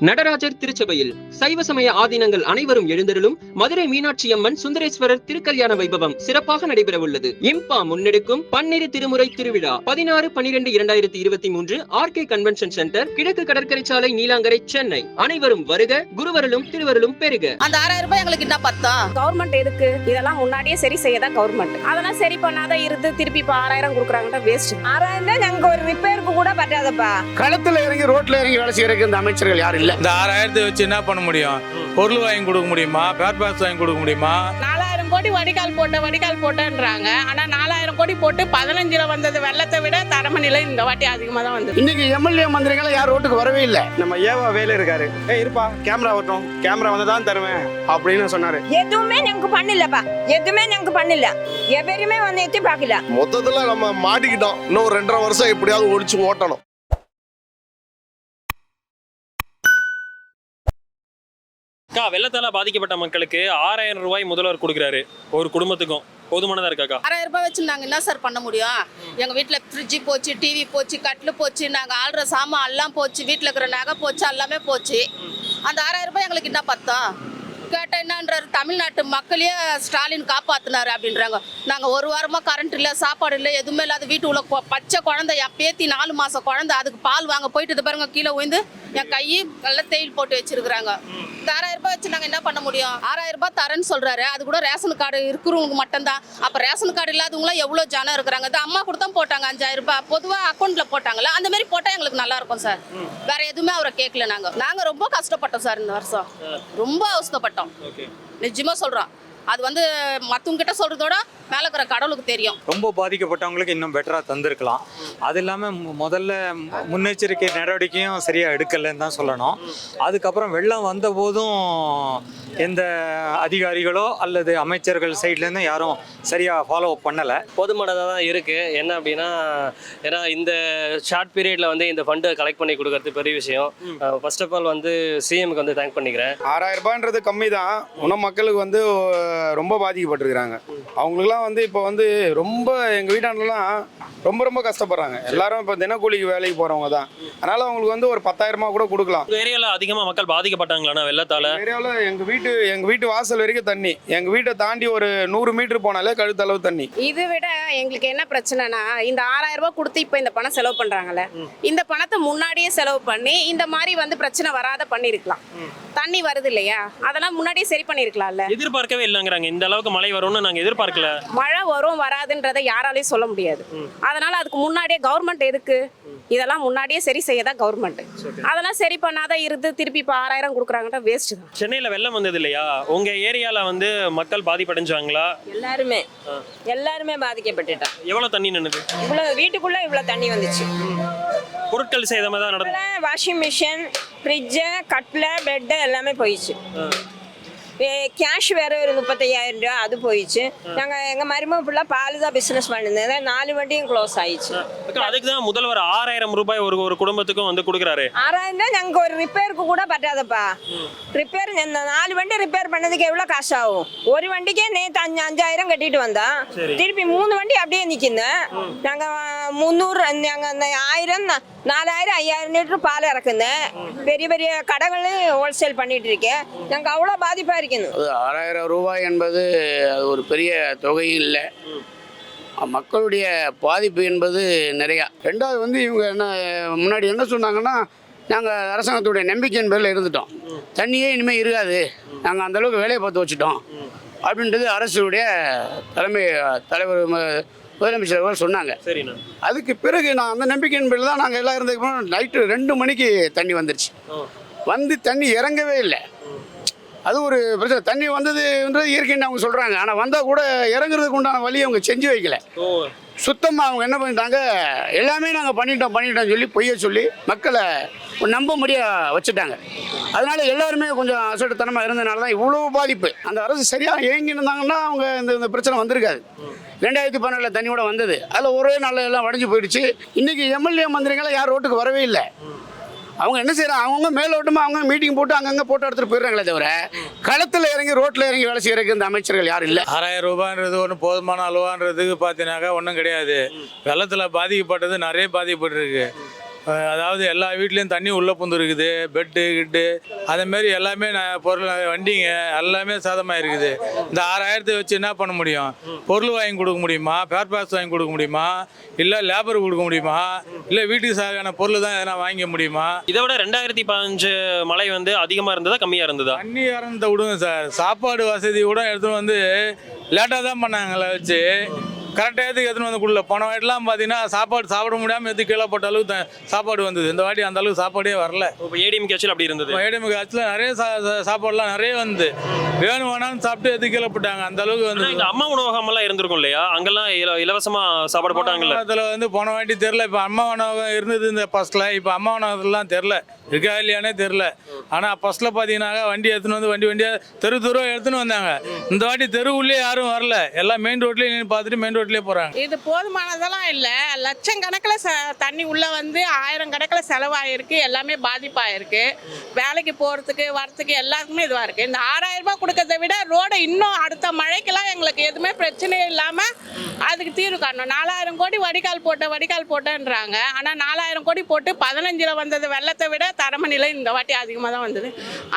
நடராஜர் திருச்சபையில் சைவ சமய ஆதீனங்கள் அனைவரும் எழுந்தருளும் மதுரை மீனாட்சி அம்மன் சுந்தரேஸ்வரர் திருக்கல்யாண வைபவம் சிறப்பாக நடைபெற உள்ளது இம்பா முன்னெடுக்கும் பன்னிரு திருமுறை திருவிழா பதினாறு பனிரெண்டு இரண்டாயிரத்தி இருபத்தி மூன்று ஆர்கே கன்வென்ஷன் சென்டர் கிழக்கு கடற்கரை சாலை நீலாங்கரை சென்னை. அனைவரும் வருக குருவருளும் திருவருளும் பெருக. அந்த ஆறாயிரம் ரூபாய் எங்களுக்கு என்ன பத்தம் கவர்மெண்ட் எதுக்கு? இதெல்லாம் முன்னாடியே சரி செய்யதான் கவர்மெண்ட். அதெல்லாம் சரி பண்ணாத இருந்து திருப்பி இப்போ ஆறாயிரம் கொடுக்குறாங்கன்ற வேஸ்ட் ஆறாயிரம் நாங்க ஒரு ரிப்பேருக்கு கூட பറ്റാதப்பா களத்துல இறங்கி ரோட்ல இறங்கி வேலை செய்யறதுக்கு இந்த அமைச்சர்கள் யாரும் இல்ல. இந்த ஆறாயிரத்தை வச்சு என்ன பண்ண முடியும்? பொருள் வாங்கி கொடுக்க முடியுமா? பேர் பாஸ் வாங்கி கொடுக்க முடியுமா? நாலாயிரம் கோடி வடிகால் போட்ட வடிகால் போட்டேன்றாங்க. ஆனா நாலாயிரம் கோடி போட்டு பதினஞ்சுல வந்தது வெள்ளத்தை விட தரமணில இந்த வாட்டி அதிகமா தான் வந்தது. இன்னைக்கு எம்எல்ஏ மந்திரிகள் யார் ரோட்டுக்கு வரவே இல்லை. நம்ம ஏவா வேலை இருக்காரு. ஏ இருப்பா கேமரா வரட்டும் கேமரா வந்து தான் தருவேன் அப்படின்னு சொன்னாரு. எதுவுமே நமக்கு பண்ணலப்பா எதுவுமே நமக்கு பண்ணல எவருமே வந்து எத்தி பார்க்கல. மொத்தத்துல நம்ம மாட்டிக்கிட்டோம். இன்னும் ரெண்டரை வருஷம் எப்படியாவது ஒடிச்சு ஓட்டணும். அக்கா வெள்ளத்தால பாதிக்கப்பட்ட மக்களுக்கு ஆறாயிரம் ரூபாய் முதல்வர் கொடுக்குறாரு. ஒரு குடும்பத்துக்கும். போதுமானதா இருக்காக்கா ஆறாயிரம் ரூபாய் வச்சு நாங்கள் என்ன சார் பண்ண முடியும்? எங்கள் வீட்டில் ஃப்ரிட்ஜு போச்சு டிவி போச்சு கட்டில் போச்சு நாங்கள் ஆள்ற சாமான் எல்லாம் போச்சு வீட்டில் இருக்கிற நகை போச்சு எல்லாமே போச்சு. அந்த ஆறாயிரம் ரூபாய் எங்களுக்கு என்ன பத்தம்? கேட்டால் என்னன்றாரு தமிழ்நாட்டு மக்களையே ஸ்டாலின் காப்பாத்தினாரு அப்படின்றாங்க. நாங்கள் ஒரு வாரமாக கரண்ட் இல்லை சாப்பாடு இல்லை எதுவுமே இல்லாத வீட்டு உள்ள பச்சை குழந்தை என் பேத்தி நாலு மாதம் குழந்தை அதுக்கு பால் வாங்க போயிட்டு இது பாருங்க கீழே விழுந்து என் கை நல்லா தேயில் போட்டு வச்சிருக்கிறாங்க. இந்த ஆறாயிரம் ரூபாய் வச்சு நாங்கள் என்ன பண்ண முடியும்? ஆறாயிரம் ரூபாய் தரேன்னு சொல்றாரு. அது கூட ரேஷன் கார்டு இருக்கிறவங்க மட்டும்தான். அப்போ ரேஷன் கார்டு இல்லாதவங்களாம் எவ்வளோ ஜனம் இருக்கிறாங்க? இது அம்மா கூட தான் போட்டாங்க அஞ்சாயிரம் ரூபாய். பொதுவாக அக்கௌண்ட்ல போட்டாங்கல்ல அந்த மாதிரி போட்டால் எங்களுக்கு நல்லா இருக்கும் சார். வேற எதுவுமே அவரை கேட்கல நாங்கள் நாங்கள் ரொம்ப கஷ்டப்பட்டோம் சார் இந்த வருஷம். ரொம்ப அவஸ்தைப்பட்டோம். நிஜமா சொல்கிறோம் அது வந்து மற்றவங்க கிட்ட சொல்றதோட மேலே இருக்கிற கடவுளுக்கு தெரியும். ரொம்ப பாதிக்கப்பட்டவங்களுக்கு இன்னும் பெட்டராக தந்திருக்கலாம். அது இல்லாமல் முதல்ல மு- முன்னெச்சரிக்கை நடவடிக்கையும் சரியாக எடுக்கலைன்னு தான் சொல்லணும். அதுக்கப்புறம் வெள்ளம் வந்த போதும் எந்த அதிகாரிகளோ அல்லது அமைச்சர்கள் சைட்லேருந்து யாரும் சரியாக ஃபாலோ பண்ணலை. போதுமானதாக தான் இருக்கு. என்ன அப்படின்னா ஏன்னா இந்த ஷார்ட் பீரியட்ல வந்து இந்த ஃபண்டை கலெக்ட் பண்ணி கொடுக்கறது பெரிய விஷயம். ஃபர்ஸ்ட் ஆஃப் ஆல் வந்து சிஎம்க்கு வந்து தேங்க் பண்ணிக்கிறேன். ஆறாயிரம் ரூபான்றது கம்மி தான் இன்னும் மக்களுக்கு வந்து ரொம்ப பாதிக்கப்பட்டிருக்கிறாங்க. அவங்களுக்குலாம் வந்து இப்போ வந்து ரொம்ப எங்கள் வீட்டாண்டலாம் ரொம்ப ரொம்ப கஷ்டப்படுறாங்க. எல்லாரும் இப்போ தினக்கூலிக்கு வேலைக்கு போகிறவங்க தான். அதனால அவங்களுக்கு வந்து ஒரு பத்தாயிரமா கூட கொடுக்கலாம். உங்க ஏரியால அதிகமா மக்கள் பாதிக்கப்பட்டாங்களாண்ணா வெள்ளத்தால? ஏரியாவில் எங்கள் வீட்டு எங்கள் வீட்டு வாசல் வரைக்கும் தண்ணி. எங்கள் வீட்டை தாண்டி ஒரு நூறு மீட்டர் போனாலே கழுத்தளவு தண்ணி. இது விட எங்களுக்கு என்ன பிரச்சனைனா இந்த ஆறாயிரம் ரூபாய் கொடுத்து இப்போ இந்த பணம் செலவு பண்றாங்கல்ல. இந்த பணத்தை முன்னாடியே செலவு பண்ணி இந்த மாதிரி வந்து பிரச்சனை வராத பண்ணிருக்கலாம். தண்ணி வருது இல்லையா? அதெல்லாம் முன்னாடியே சரி பண்ணிருக்கலாம்ல. எதிர்பார்க்கவே இல்லைங்கிறாங்க இந்த அளவுக்கு மழை வரும்னு நாங்க எதிர்பார்க்கல. மழை வரும் வராதுன்றதை யாராலையும் சொல்ல முடியாது. அதனால அதுக்கு முன்னாடியே கவர்மெண்ட் எதுக்கு? இதெல்லாம் முன்னாடியே சரி செய்யதான் கவர்மெண்ட். அதெல்லாம் சரி பண்ணாத இருந்து திருப்பி இப்போ ஆறாயிரம் கொடுக்குறாங்கன்ற வேஸ்ட் தான். சென்னையில வெள்ளம் வந்தது இல்லையா? உங்க ஏரியால வந்து மக்கள் பாதிப்படைஞ்சாங்களா? எல்லாருமே. எல்லாருமே பாதிக்கப்பட்டுட்டான் எவ்வளவு தண்ணி நின்னுது? இவ்வளவு வீட்டுக்குள்ள இவ்வளவு தண்ணி வந்துச்சு. பொருட்கள் சேதமா தான் நடந்து வாஷிங் மிஷின் ஃப்ரிட்ஜு கட்டில் பெட்டு எல்லாமே போயிடுச்சு. கேஷ் வேற ஒரு முப்பத்தையாயிரம் ரூபா அது போயிடுச்சு நாங்கள் எங்கள் மருமக ஃபுல்லாக பால் தான் பிஸ்னஸ் பண்ணிருந்தேன் நாலு வண்டியும் க்ளோஸ் ஆயிடுச்சு அதுக்கு தான் முதல்வர் ஆறாயிரம் ரூபாய் ஒரு ஒரு குடும்பத்துக்கும் வந்து கொடுக்குறாரு. ஆறாயிரம் தான் நாங்கள் ஒரு ரிப்பேருக்கு கூட பറ്റാதப்பா ரிப்பேர் இந்த நாலு வண்டி ரிப்பேர் பண்ணதுக்கு எவ்வளோ காசு ஆகும் ஒரு வண்டிக்கே நேற்று அஞ்சு அஞ்சாயிரம் கட்டிட்டு வந்தோம் திருப்பி மூணு வண்டி அப்படியே நிற்கிங்க நாங்கள் முந்நூறு அந்த ஆயிரம் நாலாயிரம் ஐயாயிரம் லிட்டர் பால் இறக்குங்க பெரிய பெரிய கடைகளும் ஹோல்சேல் பண்ணிட்டு இருக்கேன் நாங்கள் அவ்வளோ பாதிப்பாக இருக்கணும் அது ஆறாயிரம் ரூபாய் என்பது அது ஒரு பெரிய தொகை இல்லை. மக்களுடைய பாதிப்பு என்பது நிறையா. ரெண்டாவது வந்து இவங்க என்ன முன்னாடி என்ன சொன்னாங்கன்னா நாங்கள் அரசாங்கத்துடைய நம்பிக்கையின் பேரில் இருந்துட்டோம். தண்ணியே இனிமேல் இருக்காது. நாங்கள் அந்தளவுக்கு வேலையை பார்த்து வச்சுட்டோம். அப்படின்றது அரசுடைய தலைமை தலைவர் முதலமைச்சர் அவர்கள் சொன்னாங்க சரிண்ணா அதுக்கு பிறகு நான் அந்த நம்பிக்கையின் பேரில் தான் நாங்கள் எல்லாம் இருந்ததுக்கு நைட்டு ரெண்டு மணிக்கு தண்ணி வந்துருச்சு. வந்து தண்ணி இறங்கவே இல்லை. அது ஒரு பிரச்சனை. தண்ணி வந்ததுன்றது இயற்கைன்னு அவங்க சொல்கிறாங்க ஆனால் வந்தால் கூட இறங்குறதுக்கு உண்டான வழியை அவங்க செஞ்சு வைக்கல. சுத்தமாக அவங்க என்ன பண்ணிட்டாங்க? எல்லாமே நாங்கள் பண்ணிட்டோம் பண்ணிட்டோம் சொல்லி பொய்ய சொல்லி மக்களை நம்ப முடியாக வச்சுட்டாங்க. அதனால் எல்லாருமே கொஞ்சம் அசட்டுத்தனமாக இருந்ததுனால தான் இவ்வளோ பாதிப்பு. அந்த அரசு சரியாக இயங்கி இருந்தாங்கன்னா அவங்க இந்த இந்த பிரச்சனை வந்திருக்காது. ரெண்டாயிரத்தி பதினேழில் தண்ணியோட வந்தது. அதில் ஒரே நாளில் எல்லாம் வடைஞ்சு போயிடுச்சு. இன்றைக்கி எம்எல்ஏ மந்திரிகளை யார் ரோட்டுக்கு வரவே இல்லை. அவங்க என்ன செய்யறாங்க அவங்கவுங்க மேலோட்டமாக அவங்க மீட்டிங் போட்டு அங்கங்கே போட்டோ எடுத்துகிட்டு போயிடுறாங்களே தவிர களத்தில் இறங்கி ரோட்டில் இறங்கி வேலை செய்யறதுக்கு இந்த அமைச்சர்கள் யாரும் இல்லை. ஆறாயிரம் ரூபான்றது ஒன்றும் போதுமான அளவான்றதுக்கு பார்த்தீங்கன்னாக்கா ஒன்றும் கிடையாது. வெள்ளத்தில் பாதிக்கப்பட்டது நிறைய பாதிக்கப்பட்டிருக்கு. அதாவது எல்லா வீட்லேயும் தண்ணி உள்ளே புந்து இருக்குது பெட்டு கிட்டு அதேமாரி எல்லாமே நான் பொருள் வண்டிங்க எல்லாமே சேதமாக இருக்குது இந்த ஆறாயிரத்தை வச்சு என்ன பண்ண முடியும்? பொருள் வாங்கி கொடுக்க முடியுமா? பேர் பார்ட்ஸ் வாங்கி கொடுக்க முடியுமா? இல்லை லேபர் கொடுக்க முடியுமா? இல்லை வீட்டுக்கு சாதாரண பொருள் தான் எதனா வாங்கிக்க முடியுமா? இதை விட ரெண்டாயிரத்தி பதினஞ்சு மழை வந்து அதிகமா இருந்ததா கம்மியா இருந்ததா? தண்ணி இறந்த விடுங்க சார். சாப்பாடு வசதி கூட எடுத்துன்னு வந்து லேட்டாக தான் பண்ணாங்களே வச்சு. கரெக்டாக எதுக்கு எடுத்துன்னு வந்து கொடுல போன வாட்டிலாம் பார்த்தீங்கன்னா சாப்பாடு சாப்பிட முடியாமல் எது கீழே போட்ட அளவுக்கு சாப்பாடு வந்தது. இந்த வாட்டி அந்த அளவுக்கு சாப்பாடே வரல. இப்போ ஏடிஎம் கேட்சில் அப்படி இருந்தது. ஏடிஎம் காட்சியில் நிறைய சாப்பாடுலாம் நிறைய வந்து வேணும் வேணாம்னு சாப்பிட்டு எது கீழே போட்டாங்க. அந்த அளவுக்கு வந்து அம்மா உணவகம் எல்லாம் இருந்திருக்கும் இல்லையா? அங்கெல்லாம் இல- இலவசமா சாப்பாடு போட்டாங்கல்ல. அதில் வந்து போன வாட்டி தெரில இப்போ அம்மா உணவகம் இருந்தது இந்த ஃபஸ்ட்டில் இப்போ அம்மா உணவகத்துலாம் தெரில இருக்கா இல்லையானே தெரில ஆனால் ஃபஸ்ட்டில் பார்த்தீங்கன்னாக்கா வண்டி எடுத்துன்னு வந்து வண்டி வண்டியாக தெரு தெருவாக எடுத்துன்னு வந்தாங்க. இந்த வாட்டி தெருவுள்ளே யாரும் வரல. எல்லாம் மெயின் ரோட்லேயே நின்று பார்த்துட்டு மெயின் ரோட்லேயே போகிறாங்க இது போதுமானதெல்லாம் இல்லை. லட்சம் கணக்கில் ச தண்ணி உள்ளே வந்து ஆயிரம் கணக்கில் செலவாயிருக்கு. எல்லாமே பாதிப்பாயிருக்கு. வேலைக்கு போகிறதுக்கு வரத்துக்கு எல்லாத்துக்குமே இதுவாக இருக்குது இந்த ஆறாயிரம் ரூபாய் கொடுக்கறத விட ரோடை இன்னும் அடுத்த மழைக்கெல்லாம் எங்களுக்கு எதுவுமே பிரச்சனையே இல்லாமல் அதுக்கு தீர்வு காரணம் நாலாயிரம் கோடி வடிகால் போட்ட வடிகால் போட்டேன்றாங்க. ஆனால் நாலாயிரம் கோடி போட்டு பதினஞ்சில் வந்தது வெள்ளத்தை விட தரம நிலை இந்த வாட்டி அதிகமாக தான் வந்தது.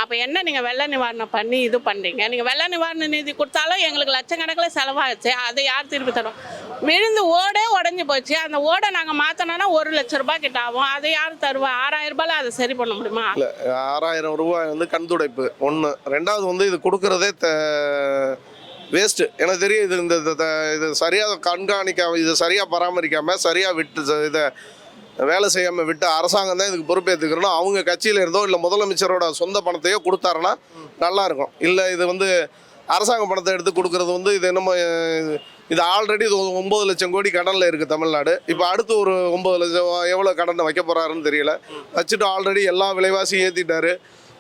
அப்போ என்ன நீங்கள் வெள்ள நிவாரணம் பண்ணி இது பண்ணுறீங்க நீங்கள் வெள்ள நிவாரண நிதி கொடுத்தாலும் எங்களுக்கு லட்சக்கணக்கில் செலவாச்சு. அதை யார் திருப்பி தரும்? விழுந்து ஓடே உடஞ்சி போச்சு. அந்த ஓடை நாங்கள் மாற்றினோன்னா ஒரு லட்ச ரூபாய் கிட்ட ஆகும். அதை யார் தருவா? ஆறாயிரம் ரூபாயில் அதை சரி பண்ண முடியுமா? ஆறாயிரம் ரூபாய் வந்து கண் துடைப்பு. ஒன்று ரெண்டாவது வந்து இது கொடுக்குறதே வேஸ்ட்டு எனக்கு தெரியும் இது இந்த இது சரியாக கண்காணிக்க இது சரியாக பராமரிக்காமல் சரியாக விட்டு இதை வேலை செய்யாமல் விட்டு அரசாங்கம் தான் இதுக்கு பொறுப்பேற்றுக்கிறோம் அவங்க கட்சியில் இருந்தோ இல்லை முதலமைச்சரோட சொந்த பணத்தையோ கொடுத்தாருன்னா நல்லா இருக்கும். இல்லை இது வந்து அரசாங்க பணத்தை எடுத்து கொடுக்கறது வந்து இது என்னமோ இது ஆல்ரெடி இது ஒம்பது லட்சம் கோடி கடனில் இருக்குது தமிழ்நாடு. இப்போ அடுத்து ஒரு ஒம்பது லட்சம் எவ்வளோ கடனை வைக்க போகிறாருன்னு தெரியல. வச்சுட்டு ஆல்ரெடி எல்லா விலைவாசியும் ஏற்றிட்டாரு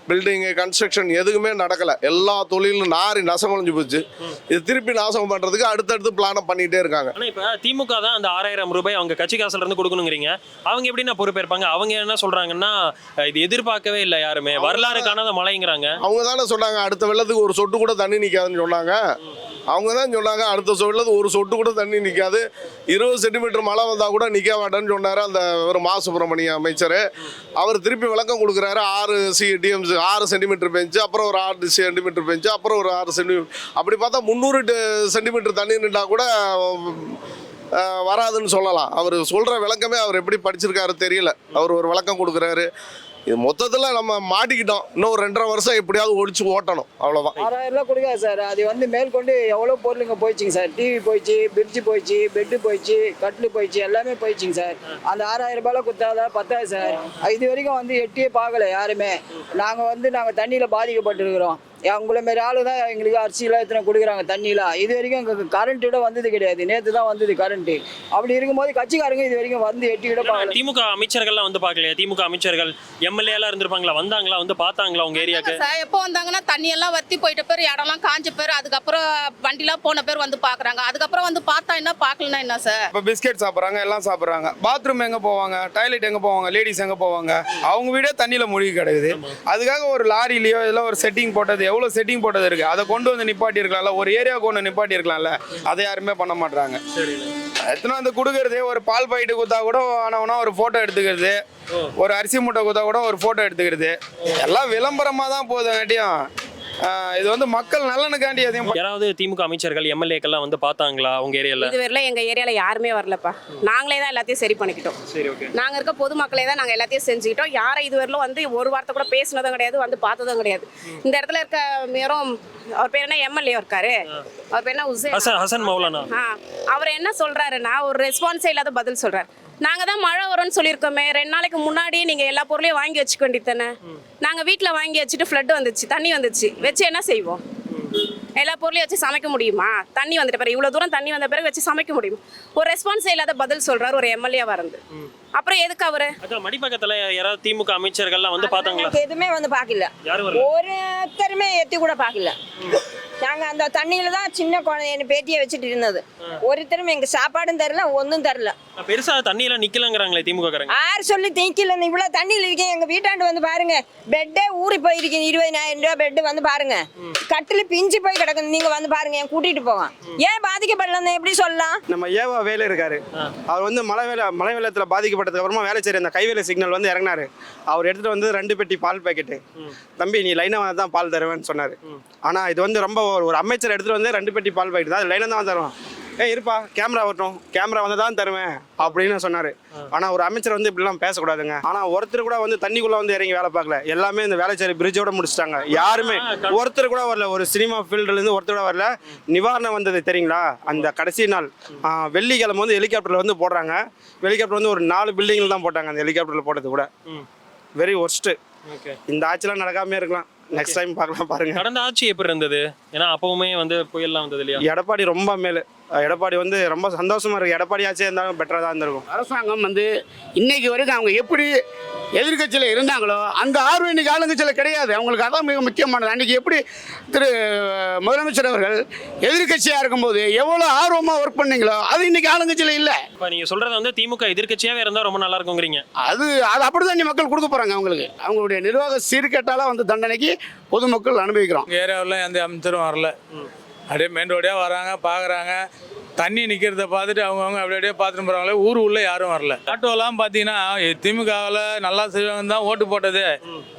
பில்டிங்கு கன்ஸ்ட்ரக்ஷன் எதுவுமே நடக்கலை. எல்லா தொழிலும் நாரி நசமொழிஞ்சு போச்சு. இது திருப்பி நாசம் பண்ணுறதுக்கு அடுத்தடுத்து பிளானை பண்ணிகிட்டே இருக்காங்க. இப்ப திமுக தான் அந்த ஆறாயிரம் ரூபாய் அவங்க கட்சி காசுல இருந்து கொடுக்கணுங்கிறீங்க. அவங்க எப்படி நான் பொறுப்பேற்பாங்க? அவங்க என்ன சொல்றாங்கன்னா அஹ் இது எதிர்பார்க்கவே இல்லை யாருமே. வரலாறு காணாத மழைங்கிறாங்க. அவங்க தானே சொன்னாங்க அடுத்த வெள்ளத்துக்கு ஒரு சொட்டு கூட தண்ணி நிற்காதுன்னு சொன்னாங்க. அவங்க தான் சொன்னாங்க அடுத்த சொல்லது ஒரு சொட்டு கூட தண்ணி நிற்காது இருபது சென்டிமீட்டர் மழை வந்தால் கூட நிற்க மாட்டேன்னு சொன்னார் அந்த ஒரு மா சுப்பிரமணிய அமைச்சர். அவர் திருப்பி விளக்கம் கொடுக்குறாரு ஆறு சி டிஎம்ஸ் ஆறு சென்டிமீட்டர் பெஞ்சு அப்புறம் ஒரு ஆறு சென்டிமீட்டர் பெஞ்சு அப்புறம் ஒரு ஆறு சென்டிமீட்டர் அப்படி பார்த்தா முந்நூறு சென்டிமீட்டர் தண்ணி நின்றால் கூட வராதுன்னு சொல்லலாம். அவர் சொல்கிற விளக்கமே அவர் எப்படி படிச்சிருக்காரு தெரியல. அவர் ஒரு விளக்கம் கொடுக்குறாரு. இது மொத்தத்தில் நம்ம மாட்டிக்கிட்டோம். இன்னும் ஒரு ரெண்டரை வருஷம் எப்படியாவது ஒழிச்சு ஓட்டணும். அவ்வளோதான் ஆறாயிரம் ரூபாய் கொடுக்காது சார். அது வந்து மேற்கொண்டு எவ்வளோ பொருளுங்க போயிடுச்சுங்க சார். டிவி போயிடுச்சு பிரிட்ஜு போயிடுச்சு பெட்டு போயிடுச்சு கட்டில் போயிடுச்சு எல்லாமே போயிடுச்சுங்க சார். அந்த ஆறாயிரம் ரூபாயில் கொடுத்தாதான் பத்தாது சார். இது வரைக்கும் வந்து எட்டியே பார்க்கல யாருமே. நாங்கள் வந்து நாங்கள் தண்ணியில் பாதிக்கப்பட்டிருக்கிறோம். உங்களை மாரி ஆளு தான் எங்களுக்கு அரிசிலாம் எத்தனை கொடுக்குறாங்க தண்ணிலாம் இது வரைக்கும் எங்களுக்கு கரண்ட்டோட வந்தது கிடையாது. நேற்று தான் வந்தது கரண்ட்டு அப்படி இருக்கும்போது கட்சிக்காரங்க இது வரைக்கும் வந்து எட்டி விட பார்க்கல. திமுக அமைச்சர்கள்லாம் வந்து பார்க்கலையா? திமுக அமைச்சர்கள் எம்எல்ஏ எல்லாம் இருந்திருப்பாங்களா? வந்தாங்களா? வந்து பார்த்தாங்களா உங்க ஏரியாக்கு சார். எப்போ வந்தாங்கன்னா தண்ணியெல்லாம் வத்தி போயிட்ட பேர் இடம்லாம் காஞ்ச பேர் அதுக்கப்புறம் வண்டிலாம் போன பேர் வந்து பார்க்குறாங்க. அதுக்கப்புறம் வந்து பார்த்தா என்ன பார்க்கலன்னா என்ன சார்? இப்போ பிஸ்கெட் சாப்பிட்றாங்க எல்லாம் சாப்பிட்றாங்க. பாத்ரூம் எங்கே போவாங்க? டாய்லெட் எங்கே போவாங்க? லேடிஸ் எங்கே போவாங்க? அவங்க வீடே தண்ணியில் மூழ்கி கிடக்குது. அதுக்காக ஒரு லாரிலையோ இல்லை ஒரு செட்டிங் போட்டது எவ்வளோ செட்டிங் போட்டது இருக்குது அதை கொண்டு வந்து நிப்பாட்டி இருக்கலாம்ல ஒரு ஏரியாவுக்கு ஒன்று நிப்பாட்டி இருக்கலாம்ல அதை யாருமே பண்ண மாட்றாங்க. எத்தனை வந்து கொடுக்கறது? ஒரு பால் பாக்கெட்டு கொடுத்தா கூட ஆனவனா ஒரு ஃபோட்டோ எடுத்துக்கிறது. ஒரு அரிசி மூட்டை கொடுத்தா கூட ஒரு ஃபோட்டோ எடுத்துக்கிறது. எல்லாம் விளம்பரமாக தான் போகுதுங்காட்டியும் ஆஹ் இது வந்து மக்கள் நலனுக்காண்டி எதையும் யாராவது திமுக அமைச்சர்கள் எம்எல்ஏக்கெல்லாம் வந்து பார்த்தாங்களா உங்க ஏரியால? இது வரல எங்க ஏரியால யாருமே வரலப்பா. நாங்களே தான் எல்லாத்தையும் சரி பண்ணிக்கிட்டோம். சரி ஓகே நாங்க இருக்க பொதுமக்களே தான் நாங்க எல்லாத்தையும் செஞ்சுக்கிட்டோம். யாரை இது வரலும் வந்து ஒரு வார்த்தை கூட பேசினதும் கிடையாது வந்து பார்த்ததும் கிடையாது. இந்த இடத்துல இருக்க மேரும் அவர் பேர் என்ன? எம்எல்ஏ இருக்காரு. அவர் பேர் என்ன? உசேன் ஹசன் ஹசன் மௌலானா. அவர் என்ன சொல்றாருன்னா ஒரு ரெஸ்பான்ஸே இல்லாத பதில் சொல்றாரு. நாங்க தான் மழை வரும்னு சொல்லியிருக்கோமே. ரெண்டு நாளைக்கு முன்னாடியே நீங்க எல்லா பொருளையும் வாங்கி வச்சுக்க வேண்டியதானே நாங்க வீட்ல வாங்கி வச்சுட்டு ஃப்ளட் வந்துச்சு தண்ணி வந்துச்சு. வச்சு என்ன செய்வோம்? எல்லா பொருளையும் வச்சு சமைக்க முடியுமா? தண்ணி வந்துட்ட பிறகு இவ்வளவு தூரம் தண்ணி வந்த பிறகு வச்சு சமைக்க முடியுமா? ஒரு ரெஸ்பான்ஸே இல்லாத பதில் சொல்றாரு ஒரு எம்எல்ஏவா இருந்து. அப்புறம் எதுக்கு அவரு? மடிப்பக்கத்துல யாராவது திமுக அமைச்சர்கள்லாம் வந்து பார்த்தாங்களா? எனக்கு எதுவுமே வந்து பார்க்கல. யாரும் வரல ஒருத்தருமே எத்தி கூட பார்க்கல. நாங்க அந்த தண்ணியில தான் சின்ன குழந்தை பேட்டியை வச்சுட்டு இருந்தது. ஒருத்தரும் எங்க சாப்பாடும் தரல ஒன்றும் தரல. பெருசா தண்ணியெல்லாம் நிக்கலங்கிறாங்களே திமுக யார் சொல்லி தீக்கல இவ்வளவு தண்ணியில் இருக்கேன் எங்க வீட்டாண்டு வந்து பாருங்க. பெட்டே ஊறி போயிருக்கு இருபதாயிரம் ரூபாய் பெட் வந்து பாருங்க. கட்டில் பிஞ்சு போய் கிடக்குது நீங்க வந்து பாருங்க என் கூட்டிட்டு போவான். ஏன் பாதிக்கப்படலன்னு எப்படி சொல்லலாம்? நம்ம ஏவா வேலை இருக்காரு. அவர் வந்து மழை வேலை மழை வெள்ளத்தில் பாதிக்கப்பட்டதுக்கு அப்புறமா வேலை செய்கிற அந்த கைவேலை சிக்னல் வந்து இறங்கினாரு. அவர் எடுத்துட்டு வந்து ரெண்டு பெட்டி பால் பாக்கெட்டு தம்பி நீ லைனாக வந்து தான் பால் தருவேன்னு சொன்னார். ஆனால் இது வந்து ரொம்ப ஒரு ஒரு அமைச்சர் எடுத்துட்டு வந்து ரெண்டு பெட்டி பால் பாக்கெட் தான். லைனாக தான் தருவான். ஏய் இருப்பா கேமரா வரட்டும். கேமரா வந்து தான் தருவேன். அப்படின்னு சொன்னார். ஆனால் ஒரு அமைச்சர் வந்து இப்படிலாம் பேசக்கூடாதுங்க. ஆனால் ஒருத்தர் கூட வந்து தண்ணிக்குள்ளே வந்து இறங்கி வேலை பார்க்கல. எல்லாமே இந்த வேலைச்சேரி பிரிட்ஜோட முடிச்சிட்டாங்க. யாருமே ஒருத்தர் கூட வரல. ஒரு சினிமா ஃபீல்டுலேருந்து ஒருத்தர் கூட வரல. நிவாரணம் வந்தது தெரியுங்களா? அந்த கடைசி நாள். வெள்ளிக்கிழமை வந்து ஹெலிகாப்டரில் வந்து போடுறாங்க. ஹெலிகாப்டர் வந்து ஒரு நாலு பில்டிங்கில் தான் போட்டாங்க. அந்த ஹெலிகாப்டரில் போட்டது கூட. வெரி ஒர்ஸ்ட்டு இந்த ஆட்சிலாம் நடக்காமே இருக்கலாம். நெக்ஸ்ட் டைம் பார்க்கலாம் பாருங்க. கடந்த ஆட்சி எப்படி இருந்தது? ஏன்னா அப்பவுமே வந்து புயல்லாம் வந்தது இல்லையா? எடப்பாடி ரொம்ப மேலு. எடப்பாடி வந்து ரொம்ப சந்தோஷமா இருக்கு. எடப்பாடி ஆட்சியாக இருந்தாலும் பெட்டராக தான் இருந்திருக்கும். அரசாங்கம் வந்து இன்னைக்கு வரைக்கும் அவங்க எப்படி எதிர்க்கட்சியில் இருந்தாங்களோ அந்த ஆர்வம் இன்னைக்கு ஆளுங்கட்சியில் கிடையாது. அவங்களுக்கு அதான் மிக முக்கியமானது. அன்னைக்கு எப்படி திரு முதலமைச்சர் அவர்கள் எதிர்க்கட்சியாக இருக்கும்போது எவ்வளோ ஆர்வமாக ஒர்க் பண்ணீங்களோ அது இன்னைக்கு ஆளுங்கட்சியில் இல்லை. இப்ப நீங்க சொல்றது வந்து திமுக எதிர்க்கட்சியாவே இருந்தா ரொம்ப நல்லா இருக்குங்கிறீங்க அது அது அப்படிதான் நீ மக்கள் கொடுக்க போகிறாங்க அவங்களுக்கு. அவங்களுடைய நிர்வாக சீர்கேட்டால வந்து தண்டனைக்கு பொதுமக்கள் அனுபவிக்கிறோம். ஏரியாவில் எந்த அமைச்சரும் வரல. அப்படியே மெயின் ரோடே வராங்க பார்க்குறாங்க தண்ணி நிற்கிறத பார்த்துட்டு அவங்கவுங்க அப்படி அப்படியே பார்த்துட்டு போகிறாங்களே ஊர் உள்ள யாரும் வரல. ஆட்டோலாம் பார்த்தீங்கன்னா திமுகவில் நல்லா செய்வாங்கன்னு தான் ஓட்டு போட்டது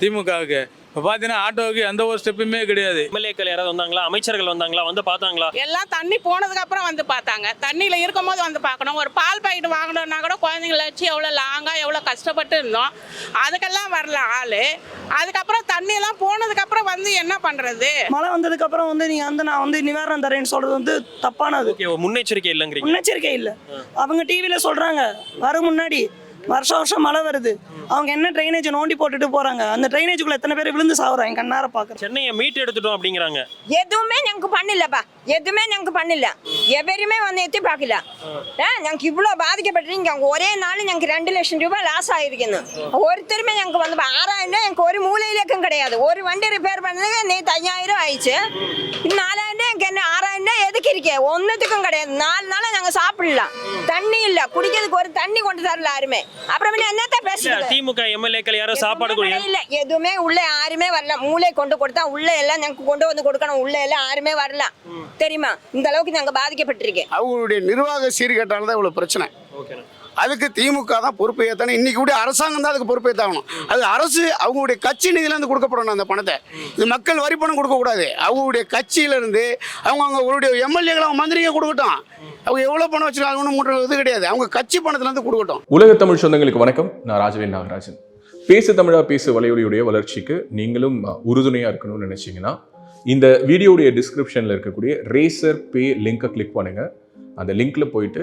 திமுகவுக்கு. இப்போ பார்த்தீங்கன்னா ஆட்டோவுக்கு எந்த ஒரு ஸ்டெப்புமே கிடையாது. எம்எல்ஏக்கள் யாராவது வந்தாங்களா? அமைச்சர்கள் வந்தாங்களா? வந்து பார்த்தாங்களா? எல்லாம் தண்ணி போனதுக்கு அப்புறம் வந்து பார்த்தாங்க. தண்ணியில் இருக்கும்போது வந்து பார்க்கணும். ஒரு பால் பாக்கெட் வாங்கணும்னா கூட குழந்தைங்கள வச்சு எவ்வளோ லாங்காக எவ்வளோ கஷ்டப்பட்டு இருந்தோம். அதுக்கெல்லாம் வரல ஆள். அதுக்கப்புறம் தண்ணியெல்லாம் போனதுக்கப்புறம் வந்து என்ன பண்ணுறது மழை வந்ததுக்கு அப்புறம் வந்து நீங்க வந்து நான் வந்து நிவாரணம் தரேன்னு சொல்றது வந்து தப்பானது. முன்னெச்சரிக்கை இல்லைங்கிறீங்க. முன்னெச்சரிக்கை இல்லை. அவங்க டிவியில சொல்றாங்க. வர முன்னாடி வருஷம் வருஷம் மழை வருது. அவங்க என்ன ட்ரைனேஜ் நோண்டி போட்டுட்டு போறாங்க? அந்த ட்ரைனேஜுக்குள்ள எத்தனை பேர் விழுந்து சாவுறாங்க? கண்ணார பாக்குறேன். சென்னையை மீட் எடுத்துட்டோம் அப்படிங்கிறாங்க. எதுவுமே எனக்கு பண்ணலப்பா எதுவுமே எனக்கு பண்ணல எவருமே வந்து எத்தி பார்க்கல. எனக்கு இவ்வளோ பாதிக்கப்பட்டிருக்கீங்க ஒரே நாள் எனக்கு ரெண்டு லட்சம் ரூபாய் லாஸ் ஆயிருக்குன்னு ஒருத்தருமே எனக்கு வந்து ஆறாயிரம் எனக்கு ஒரு மூல இலக்கம் கிடையாது ஒரு வண்டி ரிப்பேர் பண்ணதுக்கு நேற்று ஐயாயிரம் ஆயிடுச்சு நாலாயிரம் எனக்கு என்ன ஆறாயிரம் எதுக்கு இருக்கே ஒன்றுத்துக்கும் கிடையாது நாலு நாளாக நாங்கள் சாப்பிடலாம் தண்ணி இல்லை குடிக்கிறதுக்கு ஒரு தண்ணி கொண்டு தரல யாருமே அப்புறம் என்னத்த இல்ல, பேசுறது? திமுக எம்எல்ஏக்கள் யாரும் சாப்பாடு இல்ல எதுவுமே உள்ள யாருமே வரல. மூளை கொண்டு கொடுத்தா உள்ள எல்லாம் நாங்க கொண்டு வந்து கொடுக்கணும். உள்ள எல்லாம் யாருமே வரல. தெரியுமா? இந்த அளவுக்கு நாங்க பாதிக்கப்பட்டிருக்கேன். அவங்களுடைய நிர்வாக சீர்கேட்டால தான் இவ்வளோ பிரச்சனை. அதுக்கு திமுக தான் பொறுப்பு ஏற்றணும் இன்றைக்கி கூட அரசாங்கம் தான் அதுக்கு பொறுப்பு ஏற்றாகணும் அது அரசு அவங்களுடைய கட்சி நிதியிலேருந்து கொடுக்கப்படணும் அந்த பணத்தை. இது மக்கள் வரி பணம் கொடுக்கக்கூடாது. அவங்களுடைய கட்சியிலேருந்து அவங்க அவங்களுடைய எம்எல்ஏகளை அவங்க மந்திரியை கொடுக்கட்டும். அவங்க எவ்வளோ பணம் வச்சுருக்காங்க ஒன்றும் மூன்று இது கிடையாது. அவங்க கட்சி பணத்துலேருந்து கொடுக்கட்டும். உலக தமிழ் சொந்தங்களுக்கு வணக்கம். நான் ராஜவேல் நாகராஜன். பேசு தமிழா பேசு வலையொலியுடைய வளர்ச்சிக்கு நீங்களும் உறுதுணையாக இருக்கணும்னு நினச்சிங்கன்னா இந்த வீடியோடைய டிஸ்கிரிப்ஷனில் இருக்கக்கூடிய ரேசர் பே லிங்கை கிளிக் பண்ணுங்கள் அந்த லிங்க்ல போயிட்டு